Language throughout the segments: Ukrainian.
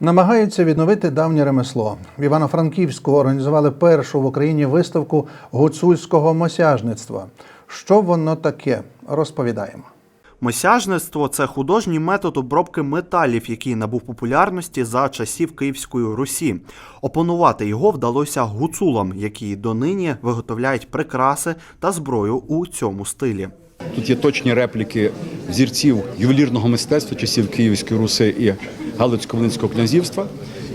Намагаються відновити давнє ремесло. В Івано-Франківську організували першу в Україні виставку гуцульського мосяжництва. Що воно таке? Розповідаємо. Мосяжництво це художній метод обробки металів, який набув популярності за часів Київської Русі. Опанувати його вдалося гуцулам, які донині виготовляють прикраси та зброю у цьому стилі. Тут є точні репліки зірців ювелірного мистецтва часів Київської Руси і Галицько-Волинського князівства.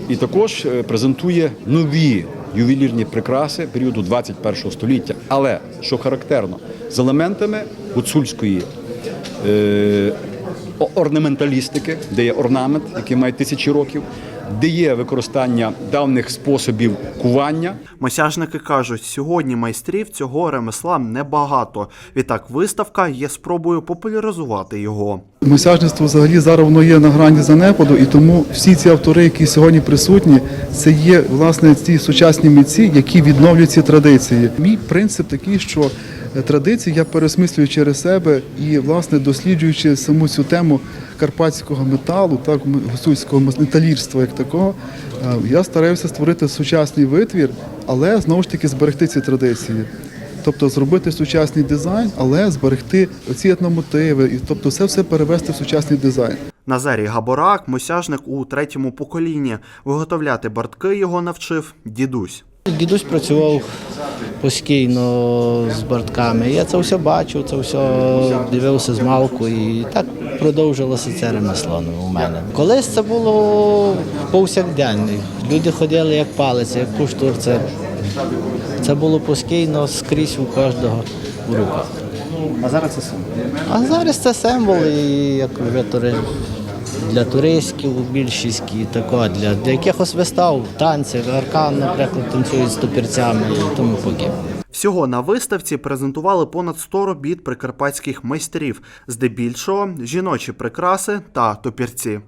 І також е, презентує нові ювелірні прикраси періоду 21 століття. Але що характерно, з елементами гуцульської е, орнаменталістики, де є орнамент, який має тисячі років, де є використання давніх способів кування. Мосяжники кажуть, сьогодні майстрів цього ремесла небагато. Відтак, виставка є спробою популяризувати його. Мосяжництво взагалі зараз воно є на грані занепаду, і тому всі ці автори, які сьогодні присутні, це є власне ці сучасні митці, які відновлюють ці традиції. Мій принцип такий, що е, традиції я пересмислюю через себе і, власне, досліджуючи саму цю тему карпатського металу, так гуцульського металірства, як такого, е, я стараюся створити сучасний витвір, але знову ж таки зберегти ці традиції. Тобто зробити сучасний дизайн, але зберегти ці етномотиви, і тобто все все перевести в сучасний дизайн. Назарій Габорак, мосяжник у третьому поколінні. Виготовляти бартки його навчив дідусь. Дідусь працював постійно з бартками. Я це все бачив, це все дивився з малку і так продовжилося це ремесло ну, у мене. Колись це було повсякденно. Люди ходили як палиці, як куштур. Це, це було постійно скрізь у кожного в руках. А зараз це символ. А зараз це символ, і як вже тури... для туристів більшість і тако, для, для якихось вистав, танців, аркан, наприклад, танцюють з топірцями і тому подібне. Всього на виставці презентували понад 100 робіт прикарпатських майстрів, здебільшого жіночі прикраси та топірці.